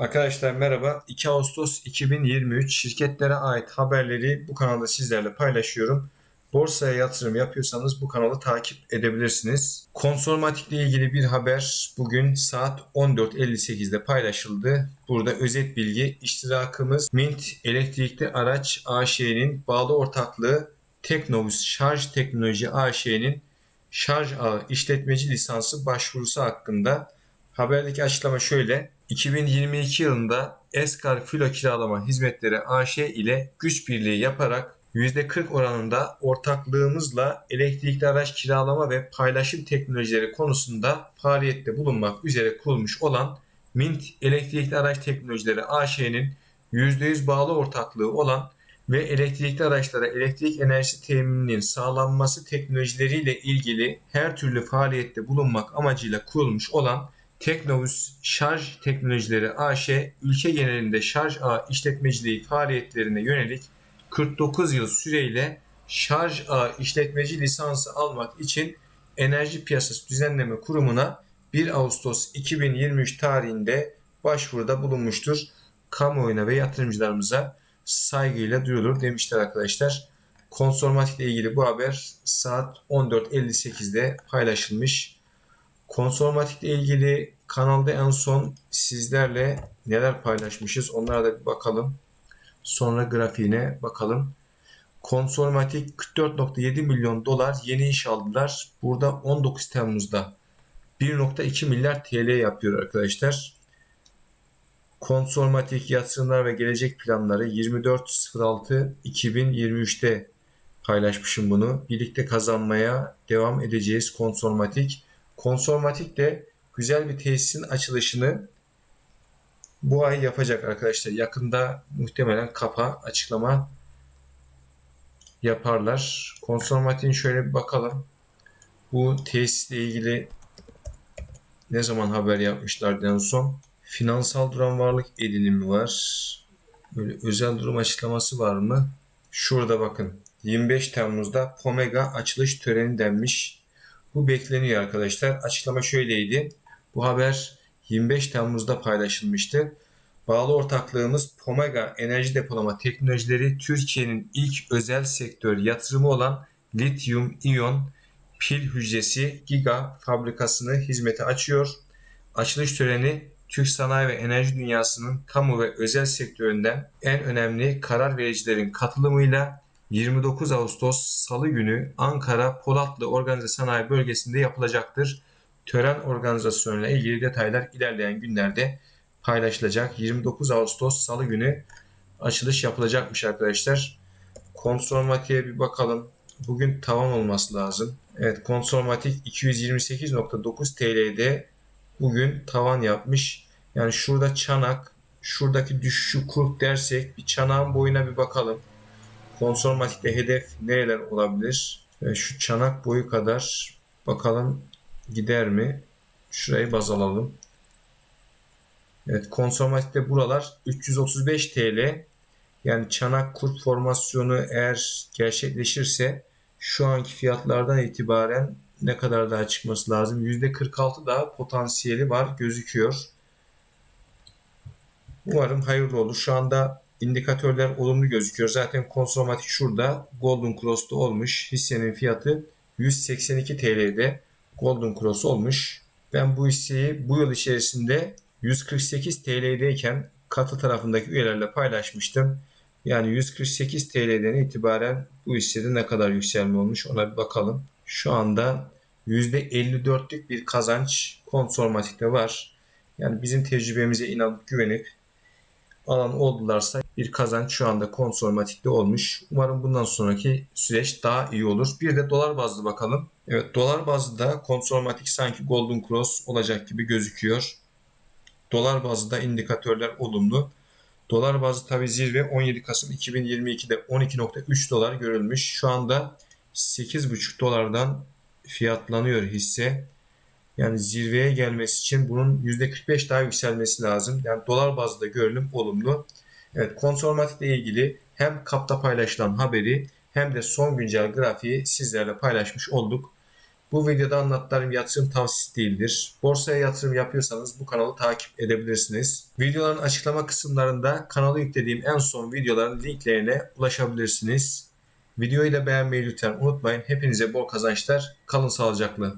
Arkadaşlar merhaba. 2 Ağustos 2023 şirketlere ait haberleri bu kanalda sizlerle paylaşıyorum. Borsaya yatırım yapıyorsanız bu kanalı takip edebilirsiniz. Konsormatik ile ilgili bir haber bugün saat 14.58'de paylaşıldı. Burada özet bilgi iştirakımız Mint Elektrikli Araç AŞ'nin bağlı ortaklığı Teknovus Şarj Teknoloji AŞ'nin şarj ağı işletmeci lisansı başvurusu hakkında haberdeki açıklama şöyle. 2022 yılında Eskar Filo Kiralama Hizmetleri AŞ ile güç birliği yaparak %40 oranında ortaklığımızla elektrikli araç kiralama ve paylaşım teknolojileri konusunda faaliyette bulunmak üzere kurulmuş olan Mint Elektrikli Araç Teknolojileri AŞ'nin %100 bağlı ortaklığı olan ve elektrikli araçlara elektrik enerjisi temininin sağlanması teknolojileriyle ilgili her türlü faaliyette bulunmak amacıyla kurulmuş olan Teknovus Şarj Teknolojileri AŞ ülke genelinde şarj ağı işletmeciliği faaliyetlerine yönelik 49 yıl süreyle şarj ağı işletmeci lisansı almak için Enerji Piyasası Düzenleme Kurumu'na 1 Ağustos 2023 tarihinde başvuruda bulunmuştur. Kamuoyuna ve yatırımcılarımıza saygıyla duyulur demişler arkadaşlar. Konsormatik ilgili bu haber saat 14.58'de paylaşılmış. Konsormatik ile ilgili kanalda en son sizlerle neler paylaşmışız onlara da bir bakalım. Sonra grafiğine bakalım. Konsormatik 44.7 milyon dolar yeni iş aldılar. Burada 19 Temmuz'da 1.2 milyar TL yapıyor arkadaşlar. Konsormatik yatırımlar ve gelecek planları 24.06.2023'te paylaşmışım bunu. Birlikte kazanmaya devam edeceğiz Konsormatik. Konsormatik de güzel bir tesisin açılışını bu ay yapacak arkadaşlar. Yakında muhtemelen kapa açıklama yaparlar. Konsormatik'in şöyle bir bakalım. Bu tesisle ilgili ne zaman haber yapmışlardı en son? Finansal duran varlık edinimi var. Böyle özel durum açıklaması var mı? Şurada bakın. 25 Temmuz'da Pomega açılış töreni denmiş. Bu bekleniyor arkadaşlar. Açıklama şöyleydi. Bu haber 25 Temmuz'da paylaşılmıştı. Bağlı ortaklığımız Pomega Enerji Depolama Teknolojileri Türkiye'nin ilk özel sektör yatırımı olan lityum iyon pil hücresi Giga fabrikasını hizmete açıyor. Açılış töreni Türk sanayi ve enerji dünyasının kamu ve özel sektöründen en önemli karar vericilerin katılımıyla 29 Ağustos Salı günü Ankara Polatlı Organize Sanayi Bölgesi'nde yapılacaktır. Tören organizasyonuyla ilgili detaylar ilerleyen günlerde paylaşılacak. 29 Ağustos Salı günü açılış yapılacakmış arkadaşlar. Konsormatiğe bir bakalım. Bugün tavan olması lazım. Evet konsormatik 228.9 TL'de bugün tavan yapmış. Yani şurada çanak, şuradaki düşüşü kurp dersek bir çanağın boyuna bir bakalım. Konsormatikte hedef nereler olabilir? Ve şu çanak boyu kadar bakalım gider mi? Şurayı baz alalım. Evet konsormatikte buralar 335 TL. Yani çanak kurt formasyonu eğer gerçekleşirse şu anki fiyatlardan itibaren ne kadar daha çıkması lazım? %46 daha potansiyeli var gözüküyor. Umarım hayırlı olur. Şu anda indikatörler olumlu gözüküyor. Zaten konsomatik şurada Golden Cross'ta olmuş. Hissenin fiyatı 182 TL'de Golden Cross olmuş. Ben bu hisseyi bu yıl içerisinde 148 TL'deyken katı tarafındaki üyelerle paylaşmıştım. Yani 148 TL'den itibaren bu hissede ne kadar yükselme olmuş ona bir bakalım. Şu anda %54'lük bir kazanç konsormatikte var. Yani bizim tecrübemize inanıp güvenip alan oldularsa bir kazanç şu anda konsormatikte olmuş. Umarım bundan sonraki süreç daha iyi olur. Bir de dolar bazlı bakalım. Evet dolar bazlı da konsormatik sanki Golden Cross olacak gibi gözüküyor. Dolar bazlı da indikatörler olumlu. Dolar bazlı tabi zirve 17 Kasım 2022'de 12.3 dolar görülmüş. Şu anda 8.5 dolardan fiyatlanıyor hisse. Yani zirveye gelmesi için bunun %45 daha yükselmesi lazım. Yani dolar bazlı görünüm olumlu. Evet konsormatik ile ilgili hem kapta paylaşılan haberi hem de son güncel grafiği sizlerle paylaşmış olduk. Bu videoda anlattıklarım yatırım tavsiyesi değildir. Borsaya yatırım yapıyorsanız bu kanalı takip edebilirsiniz. Videoların açıklama kısımlarında kanala yüklediğim en son videoların linklerine ulaşabilirsiniz. Videoyu da beğenmeyi lütfen unutmayın. Hepinize bol kazançlar. Kalın sağlıcakla.